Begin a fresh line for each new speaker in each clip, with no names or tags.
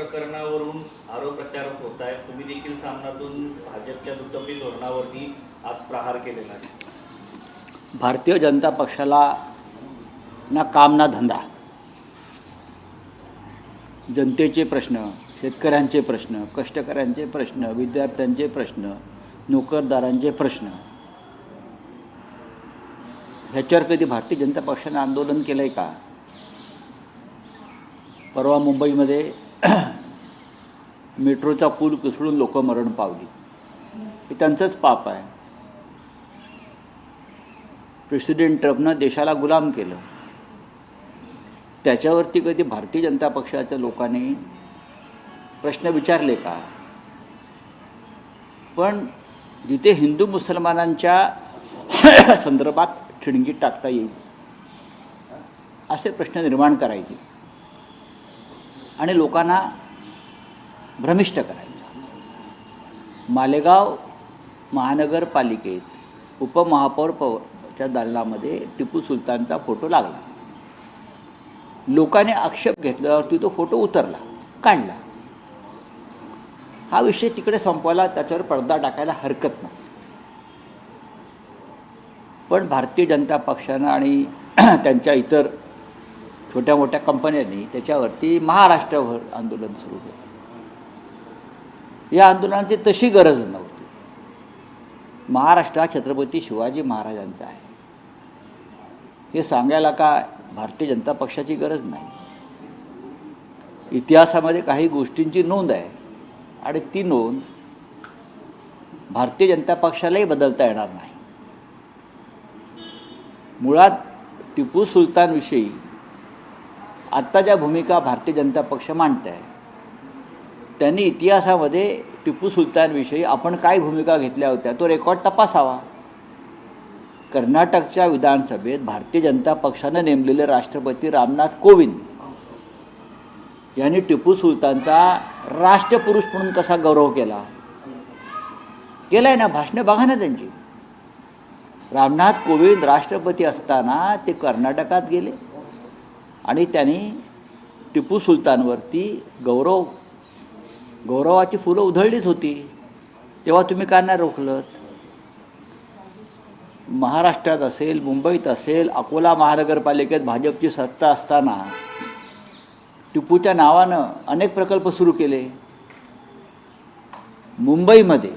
प्रकरणावरून आरोप प्रत्यारोप होत आहे तुम्ही देखील सामनातून भाजपच्या दुटप्पी धोरणावरती आज प्रहार केलेला आहे.
भारतीय जनता पक्षाला ना काम ना धंदा. जनतेचे प्रश्न शेतकऱ्यांचे प्रश्न कष्टकऱ्यांचे प्रश्न विद्यार्थ्यांचे प्रश्न नोकरदारांचे प्रश्न. ह्याच्यावर कधी भारतीय जनता पक्षानं आंदोलन केलं आहे का? परवा मुंबईमध्ये मेट्रोचा पूल कोसळून लोक मरण पावली. हे त्यांचंच पाप आहे. प्रेसिडेंट ट्रम्पनं देशाला गुलाम केलं. त्याच्यावरती कधी भारतीय जनता पक्षाच्या लोकांनी प्रश्न विचारले का? पण जिथे हिंदू मुसलमानांच्या संदर्भात ठिणगी टाकता येईल असे प्रश्न निर्माण करायचे. आणि लोकांना भ्रमिष्ट करायचं. मालेगाव महानगरपालिकेत उपमहापौर पच्या दालनामध्ये टिपू सुलतानचा फोटो लागला. लोकांनी आक्षेप घेतल्यावरती तो फोटो उतरला काढला. हा विषय तिकडे संपवायला त्याच्यावर पडदा टाकायला हरकत नाही. पण भारतीय जनता पक्षानं आणि त्यांच्या इतर छोट्या मोठ्या कंपन्यांनी त्याच्यावरती महाराष्ट्रभर आंदोलन सुरू केलं. या आंदोलनाची तशी गरज नव्हती. महाराष्ट्र हा छत्रपती शिवाजी महाराजांचा आहे. हे सांगायला का भारतीय जनता पक्षाची गरज नाही? इतिहासामध्ये काही गोष्टींची नोंद आहे आणि ती नोंद भारतीय जनता पक्षालाही बदलता येणार नाही. मुळात टिपू सुलतानविषयी आत्ता ज्या भूमिका भारतीय जनता पक्ष मांडत आहे त्यांनी इतिहासामध्ये टिपू सुलतानविषयी आपण काय भूमिका घेतल्या होत्या तो रेकॉर्ड तपासावा. कर्नाटकच्या विधानसभेत भारतीय जनता पक्षानं नेमलेले राष्ट्रपती रामनाथ कोविंद यांनी टिपू सुलतानचा राष्ट्रपुरुष म्हणून कसा गौरव केला? केलाय ना भाषणं बघा ना त्यांची. रामनाथ कोविंद राष्ट्रपती असताना ते कर्नाटकात गेले. आणि त्यांनी टिपू सुलतानवरती गौरव गौरवाची फुलं उधळलीच होती. तेव्हा तुम्ही का नाही रोखलं महाराष्ट्रात असेल मुंबईत असेल अकोला महानगरपालिकेत भाजपची सत्ता असताना टिपूच्या नावानं अनेक प्रकल्प सुरू केले. मुंबईमध्ये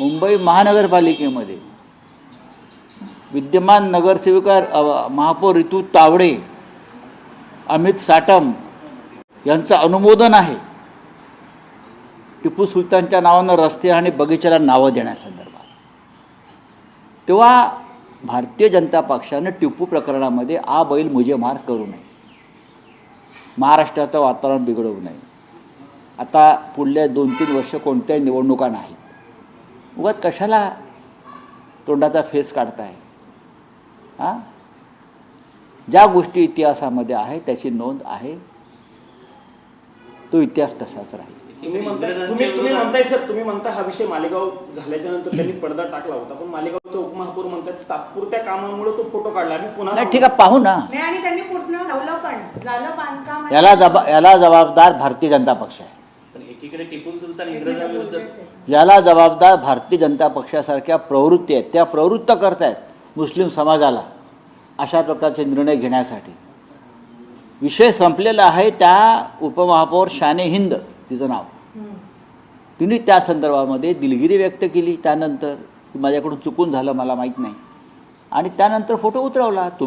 मुंबई महानगरपालिकेमध्ये विद्यमान नगरसेविका महापौर ऋतू तावडे अमित साटम यांचं अनुमोदन आहे. टिपू सुलतानच्या नावानं रस्ते आणि बगीचाला नावं देण्यासंदर्भात. तेव्हा भारतीय जनता पक्षानं टिपू प्रकरणामध्ये आ बैल मुझे मार करू नये. महाराष्ट्राचं वातावरण बिघडवू नये. आता पुढल्या दोन तीन वर्ष कोणत्याही निवडणुका नाहीत. उगाच कशाला तोंडाचा फेस काढताय? हां? ज्या गोष्टी इतिहासामध्ये आहे त्याची नोंद आहे. तो इतिहास तसाच राहील.
तुम्ही म्हणताय तुम्ही तुम्ही म्हणताय सर तुम्ही म्हणता हा विषय मालेगाव झाल्याच्यानंतर त्यांनी पडदा टाकला होता पण मालेगावचे उपमहापौर म्हणतात तात्पुरत्या कामामुळे तो फोटो काढला आणि पुन्हा
नाही ठीक आहे पाहू ना.
नाही आणि त्यांनी पूर्ण लावलं पण? झालं बांधकाम आणि-
याला जबा याला जबाबदार भारतीय जनता पक्ष आहे.
पण एकीकडे टिपू सुलतान इंग्रजांविरुद्ध
याला जबाबदार भारतीय जनता पक्षासारख्या प्रवृत्ती आहेत. त्या प्रवृत्त करतायत. मुस्लिम समाजाला अशा प्रकारचे निर्णय घेण्यासाठी. विषय संपलेला आहे त्या उपमहापौर शाने हिंद तिचं नाव. तिने त्या संदर्भामध्ये दिलगिरी व्यक्त केली. त्यानंतर माझ्याकडून चुकून झालं मला माहीत नाही. आणि त्यानंतर फोटो उतरवला. तुम्ही